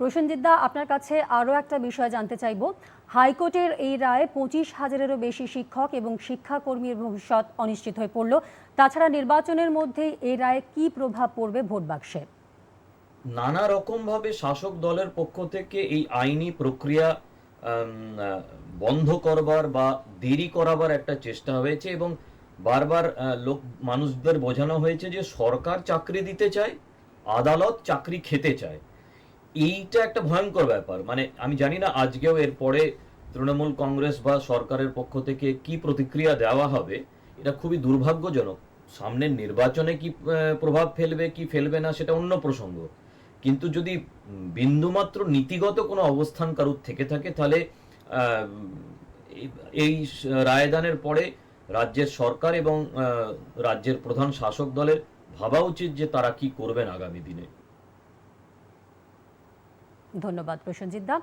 প্রসেনজিৎ দা, আপনার কাছে আরও একটা বিষয় জানতে চাইব। হাইকোর্টের এই রায়ে পঁচিশ হাজারেরও বেশি শিক্ষক এবং শিক্ষাকর্মীর ভবিষ্যৎ অনিশ্চিত হয়ে পড়ল। তাছাড়া নির্বাচনের মধ্যেই এই রায়ে কি প্রভাব পড়বে ভোট বাক্সে? নানা রকমভাবে শাসক দলের পক্ষ থেকে এই আইনি প্রক্রিয়া বন্ধ করবার বা দেরি করাবার একটা চেষ্টা হয়েছে এবং বারবার লোক, মানুষদের বোঝানো হয়েছে যে সরকার চাকরি দিতে চায়, আদালত চাকরি খেতে চায়। এইটা একটা ভয়ঙ্কর ব্যাপার। মানে আমি জানি না আজকেও এরপরে তৃণমূল কংগ্রেস বা সরকারের পক্ষ থেকে কি প্রতিক্রিয়া দেওয়া হবে, এটা খুবই দুর্ভাগ্যজনক। সামনের নির্বাচনে কি প্রভাব ফেলবে, কি ফেলবে না, সেটা অন্য প্রসঙ্গ। কিন্তু যদি বিন্দুমাত্র নীতিগত কোনো অবস্থান কারুর থেকে থাকে, তাহলে এই- রায়দানের পরে রাজ্যের সরকার এবং রাজ্যের প্রধান শাসক দলের ভাবা উচিত যে তারা কি করবেন আগামী দিনে। ধন্যবাদ প্রসেনজিৎ দা।